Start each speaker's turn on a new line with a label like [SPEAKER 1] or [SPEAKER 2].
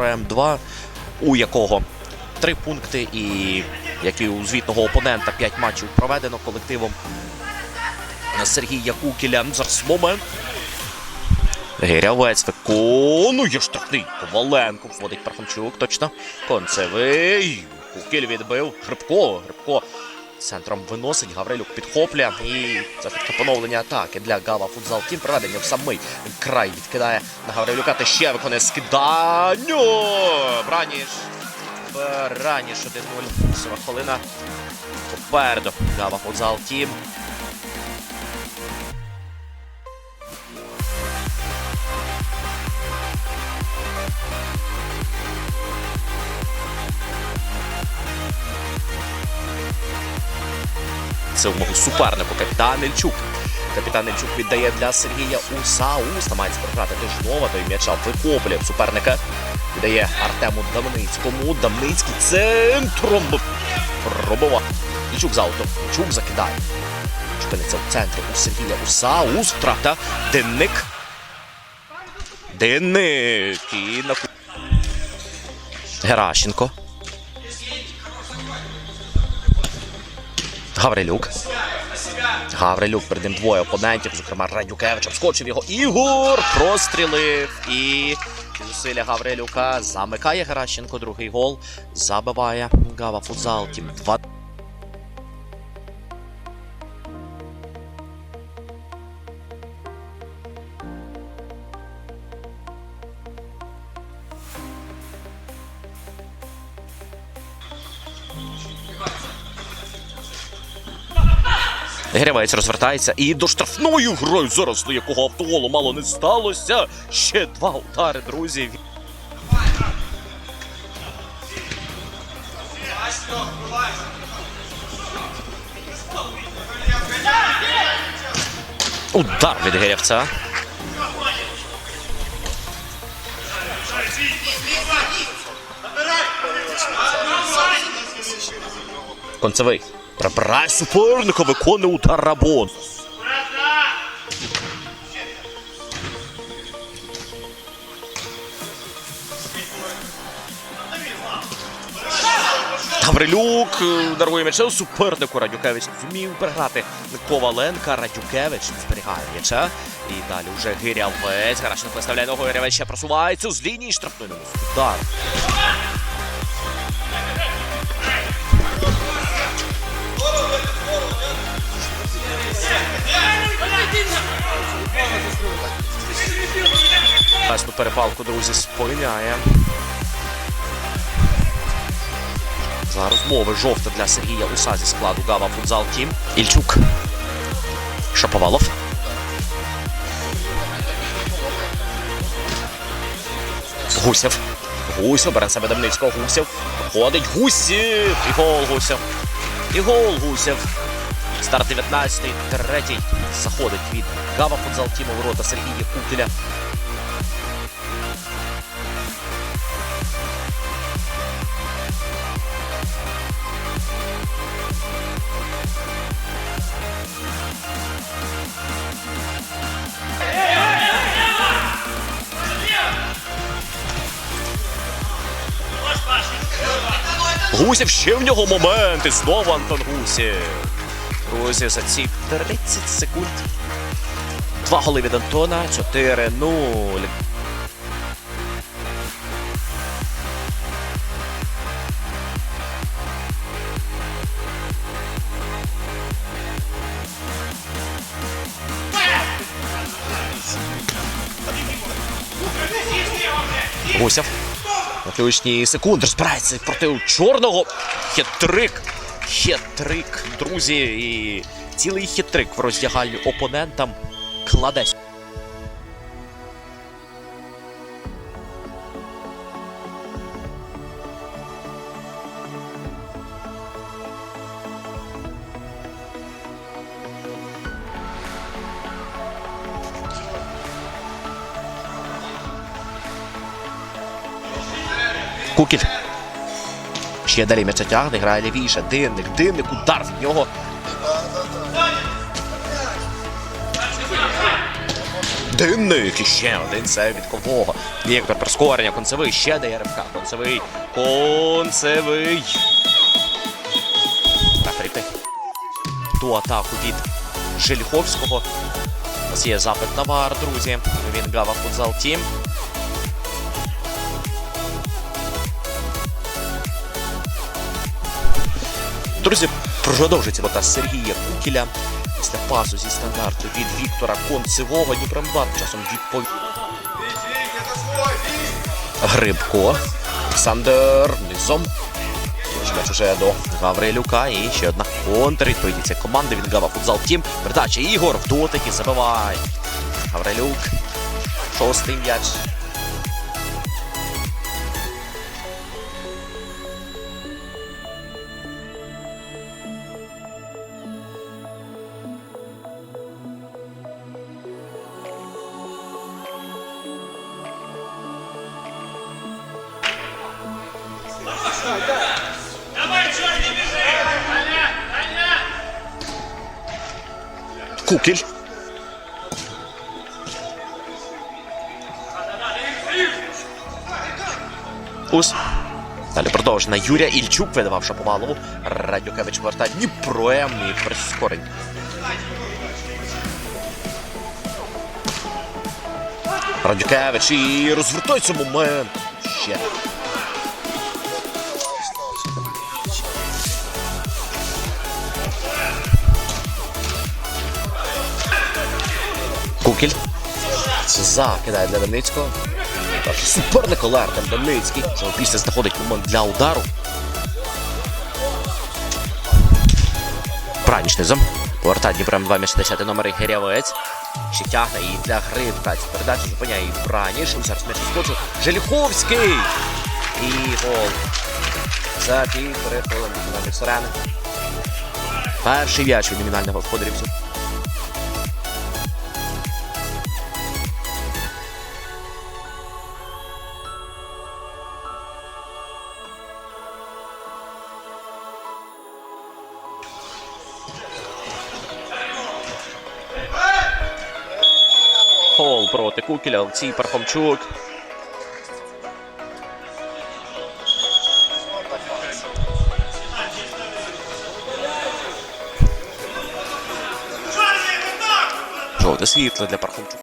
[SPEAKER 1] М2, у якого три пункти, і як і у звітного опонента 5 матчів проведено колективом Сергія Кукіля. Зараз момент. Гирявець виконує штрафний. Коваленко вводить Пархомчук. Точно. Концевий. Кукіль відбив. Грибко. Грибко. Центром виносить. Гаврилюк підхоплює. І це таке поновлення атаки для Гава Футзал Тім. Проведення в самий край відкидає на Гаврилюка. Та ще виконує скиданню. Браніш. Браніш 1-0. Сьома хвилина. Попереду. Гава Футзал Тім. Це в мого супернику капітан Ільчук. Капітан Ільчук віддає для Сергія Усаус. Намагається програти Тижнова, той м'яча викоплює суперника. Віддає Артему Дамницькому. Дамницький центром пробива. Ільчук за авто. Ільчук закидає. Шпиниться в центрі у Сергія Усаус. Втрата. Денник. Денник. І на... Геращенко. Гаврилюк. Гаврилюк перед ним двоє опонентів, зокрема Радюкевич, обскочив його. Ігор прострілив. І зусилля Гаврилюка замикає Геращенко. Другий гол. Забиває Гава Футзал. Тім 2. Грявець розвертається і до штрафної грою зараз до якого автоголу мало не сталося. Ще два удари, друзі. Удар від Герявця. Концевий. Прибирає суперника, виконує удар Рабон. Гаврилюк е, дарує м'яча супернику Радюкевич. Зумів переграти Коваленка. Радюкевич зберігає м'яча. І далі вже Гирявець. Гарашенко виставляє ногою. Гирявець ще просувається з лінії штрафної. Удар. Наступну перепалку, друзі, спиняє. За розмови жовта для Сергія Уса зі складу Гава Футзал Тім. Ільчук. Шаповалов. Гусєв. Гусєв бере себе Демницького. Гусєв. Ходить Гусєв. І гол Гусєв. І гол Гусєв. Старт 19-й, третій. Заходить від Гава Футзал Тіма ворота Сергія Кукеля. Гусєв ще в нього момент. І знову Антон Гусєв. Друзі, за ці 30 секунд. Два голи від Антона. 4-0. Гусєв. На ключні секунди розбирається проти чорного. Хет-трик. Хет-трик, друзі. І цілий хет-трик в роздягальню опонентам кладе. Кукіль. Ще далі м'яча тягне, грає лівіше. Динник, динник, удар від нього. Динник і ще один сейв від кового. Віктор Прискорення, концевий, ще дає ривка. Концевий. Концевий. Рефері ту атаку від Жельховського. У нас є запит на вар, друзі. Він Гава Футзал Тім. Друзі, продовжується вода Сергія Кукіля. Після пасу зі стандарту від Віктора Концевого. Дніпромбат часом відповідь. Грибко. Олександр низом. М'яч уже до Гаврилюка. І ще одна контрвідповідь. Це команда від Гава Футзал Тім. Передача Ігор в дотики забиває. Гаврилюк. Шостий м'яч. Кукіль. Ус. Далі продовжена Юрія Ільчук видавав Шаповалову. Радюкевич повертає Дніпроем і прискорень. Радюкевич і розвертається момент. Ще. Кукіль. Закидає для Донецького. Перший суперник Донецький. Саме після знаходить момент для удару. Праніч низом. Повертає Дніпрем 2 між 10 номер Герявець. Ще тягне і для грибка. Цю передачу зупиняє і Праніш. І зараз м'яч скочу. Желіховський. І гол. За півтори хвилини до Сирени. Перший м'яч від номінального господарів. Фол проти Кукіля, Олексій Пархомчук. Жовте світло для Пархомчука.